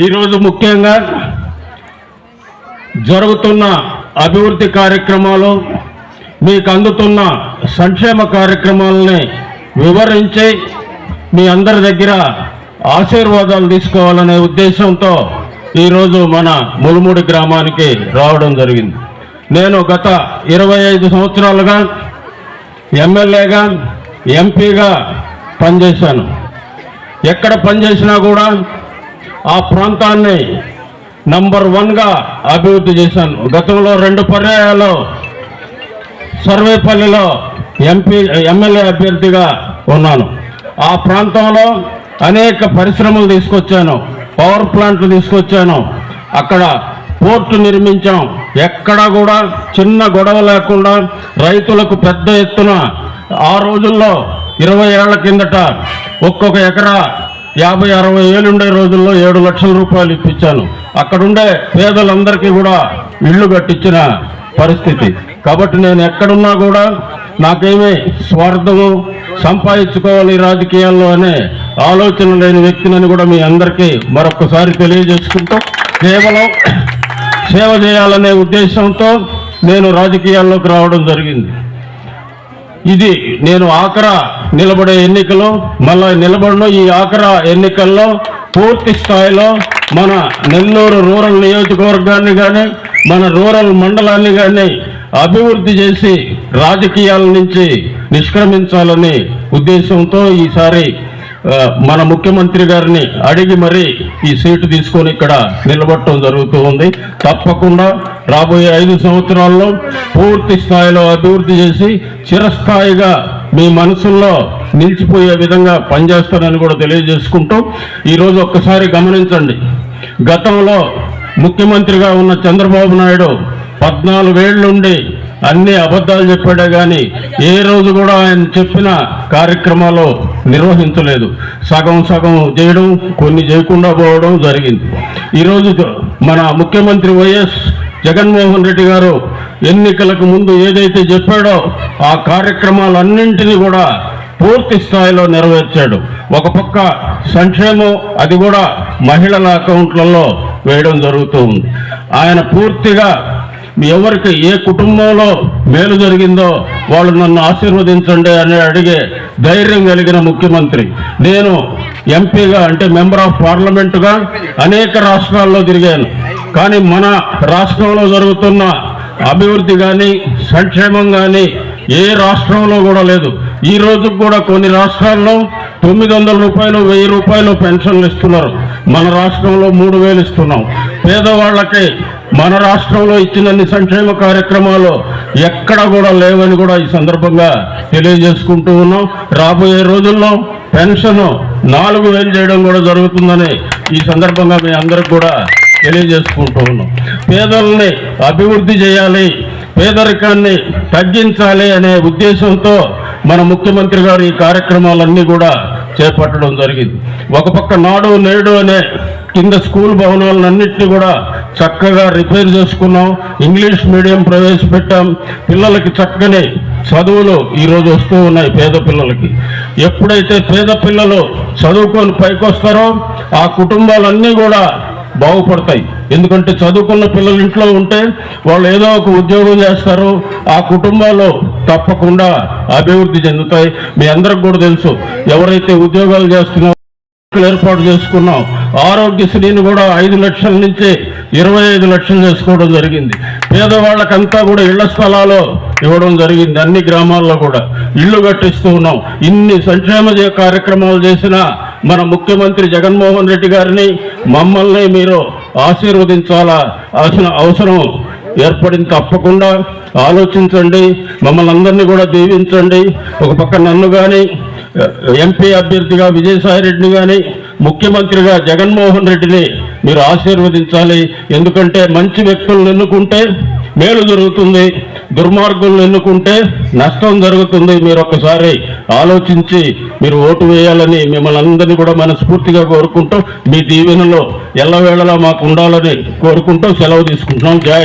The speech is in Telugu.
ఈరోజు ముఖ్యంగా జరుగుతున్న అభివృద్ధి కార్యక్రమాలు మీకు అందుతున్న సంక్షేమ కార్యక్రమాలని వివరించి మీ అందరి దగ్గర ఆశీర్వాదాలు తీసుకోవాలనే ఉద్దేశంతో ఈరోజు మన ములుముడి గ్రామానికి రావడం జరిగింది. నేను గత ఇరవై ఐదు సంవత్సరాలుగా ఎమ్మెల్యేగా ఎంపీగా పనిచేశాను. ఎక్కడ పనిచేసినా కూడా ఆ ప్రాంతాన్ని నంబర్ వన్గా అభివృద్ధి చేశాను. గతంలో రెండు పర్యాయాలు సర్వేపల్లిలో ఎంపీ ఎమ్మెల్యే అభ్యర్థిగా ఉన్నాను. ఆ ప్రాంతంలో అనేక పరిశ్రమలు తీసుకొచ్చాను. పవర్ ప్లాంట్లు తీసుకొచ్చాను. అక్కడ పోర్టు నిర్మించాం. ఎక్కడా కూడా చిన్న గొడవ లేకుండా రైతులకు పెద్ద ఎత్తున ఆ రోజుల్లో ఇరవై ఏళ్ళ కిందట ఒక్కొక్క ఎకరా యాభై అరవై ఏళ్ళుండే రోజుల్లో ఏడు లక్షల రూపాయలు ఇప్పించాను. అక్కడుండే పేదలందరికీ కూడా ఇళ్ళు కట్టించిన పరిస్థితి. కాబట్టి నేను ఎక్కడున్నా కూడా నాకేమీ స్వార్థము సంపాదించుకోవాలి రాజకీయాల్లో అనే ఆలోచన లేని వ్యక్తినని కూడా మీ అందరికీ మరొకసారి తెలియజేసుకుంటూ కేవలం సేవ చేయాలనే ఉద్దేశంతో నేను రాజకీయాల్లోకి రావడం జరిగింది. ఇది నేను ఆఖరా నిలబడే ఎన్నికలో మళ్ళా నిలబడిన ఈ ఆఖర ఎన్నికల్లో పూర్తి స్థాయిలో మన నెల్లూరు రూరల్ నియోజకవర్గాన్ని కానీ మన రూరల్ మండలాన్ని కానీ అభివృద్ధి చేసి రాజకీయాల నుంచి నిష్క్రమించాలని ఉద్దేశంతో ఈసారి మన ముఖ్యమంత్రి గారిని అడిగి మరీ ఈ సీటు తీసుకొని ఇక్కడ నిలబడటం జరుగుతూ ఉంది. తప్పకుండా రాబోయే ఐదు సంవత్సరాల్లో పూర్తి స్థాయిలో అభివృద్ధి చేసి చిరస్థాయిగా మీ మనసుల్లో నిలిచిపోయే విధంగా పనిచేస్తానని కూడా తెలియజేసుకుంటూ ఈరోజు ఒక్కసారి గమనించండి. గతంలో ముఖ్యమంత్రిగా ఉన్న చంద్రబాబు నాయుడు పద్నాలుగేళ్ళుండి అన్ని అబద్ధాలు చెప్పాడే కానీ ఏ రోజు కూడా ఆయన చెప్పిన కార్యక్రమాలు నిర్వహించలేదు. సగం సగం చేయడం కొన్ని చేయకుండా పోవడం జరిగింది. ఈరోజు మన ముఖ్యమంత్రి వైఎస్ జగన్మోహన్ రెడ్డి గారు ఎన్నికలకు ముందు ఏదైతే చెప్పాడో ఆ కార్యక్రమాలన్నింటినీ కూడా పూర్తి స్థాయిలో నెరవేర్చాడు. ఒక పక్క సంక్షేమం అది కూడా మహిళల అకౌంట్లలో వేయడం జరుగుతూ ఉంది. ఆయన పూర్తిగా ఎవరికి ఏ కుటుంబంలో మేలు జరిగిందో వాళ్ళు నన్ను ఆశీర్వదించండి అని అడిగే ధైర్యం కలిగిన ముఖ్యమంత్రి. నేను ఎంపీగా అంటే మెంబర్ ఆఫ్ పార్లమెంటుగా అనేక రాష్ట్రాల్లో తిరిగాను. కానీ మన రాష్ట్రంలో జరుగుతున్న అభివృద్ధి కానీ సంక్షేమం కానీ ఏ రాష్ట్రంలో కూడా లేదు. ఈ రోజు కూడా కొన్ని రాష్ట్రాల్లో తొమ్మిది వందల రూపాయలు వెయ్యి రూపాయలు పెన్షన్లు ఇస్తున్నారు. మన రాష్ట్రంలో మూడు వేలు ఇస్తున్నాం. పేదవాళ్ళకి మన రాష్ట్రంలో ఇచ్చినన్ని సంక్షేమ కార్యక్రమాలు ఎక్కడ కూడా లేవని కూడా ఈ సందర్భంగా తెలియజేసుకుంటూ ఉన్నాం. రాబోయే రోజుల్లో పెన్షన్ నాలుగు వేలు చేయడం కూడా జరుగుతుందని ఈ సందర్భంగా మీ అందరికి కూడా తెలియజేసుకుంటూ ఉన్నాం. పేదల్ని అభివృద్ధి చేయాలి. పేదరికాన్ని తగ్గించాలి అనే ఉద్దేశంతో మన ముఖ్యమంత్రి గారు ఈ కార్యక్రమాలన్నీ కూడా చేపట్టడం జరిగింది. ఒక పక్క నాడు నేడు అనే కింద స్కూల్ భవనాలన్నింటినీ కూడా చక్కగా రిపేర్ చేసుకున్నాం. ఇంగ్లీష్ మీడియం ప్రవేశపెట్టాం. పిల్లలకి చక్కని చదువులు ఈరోజు వస్తూ ఉన్నాయి పేద పిల్లలకి. ఎప్పుడైతే పేద పిల్లలు చదువుకొని పైకొస్తారో ఆ కుటుంబాలన్నీ కూడా బాగుపడతాయి. ఎందుకంటే చదువుకున్న పిల్లలు ఇంట్లో ఉంటే వాళ్ళు ఏదో ఒక ఉద్యోగం చేస్తారు ఆ కుటుంబాలు తప్పకుండా అభివృద్ధి చెందుతాయి. మీ అందరికి కూడా తెలుసు ఎవరైతే ఉద్యోగాలు చేస్తున్నారో ఏర్పాటు చేసుకున్నాం ఆరోగ్యశ్రీని కూడా ఐదు లక్షల నుంచి ఇరవై ఐదు లక్షలు చేసుకోవడం జరిగింది. పేదవాళ్ళకంతా కూడా ఇళ్ళ స్థలాలు ఇవ్వడం జరిగింది అన్ని గ్రామాల్లో కూడా. ఇళ్ళు కట్టిస్తూ ఉన్నాం. ఇన్ని సంక్షేమ కార్యక్రమాలు చేసినా మన ముఖ్యమంత్రి జగన్మోహన్ రెడ్డి గారిని మమ్మల్ని మీరు ఆశీర్వదించాలా? అవసరం అవసరం ఏర్పడింది తప్పకుండా. ఆలోచించండి. మమ్మల్ని అందరినీ కూడా దీవించండి. ఒక పక్క నన్ను కానీ ఎంపీ అభ్యర్థిగా విజయసాయి రెడ్డిని కానీ ముఖ్యమంత్రిగా జగన్మోహన్ రెడ్డిని మీరు ఆశీర్వదించాలి. ఎందుకంటే మంచి వ్యక్తులను ఎన్నుకుంటే మేలు జరుగుతుంది దుర్మార్గులను ఎన్నుకుంటే నష్టం జరుగుతుంది. మీరు ఒక్కసారి ఆలోచించి మీరు ఓటు వేయాలని మిమ్మల్ని అందరినీ కూడా మనస్ఫూర్తిగా కోరుకుంటూ మీ దీవెనలో ఎల్లవేళలా మాకు ఉండాలని కోరుకుంటూ సెలవు తీసుకుంటున్నాం. జై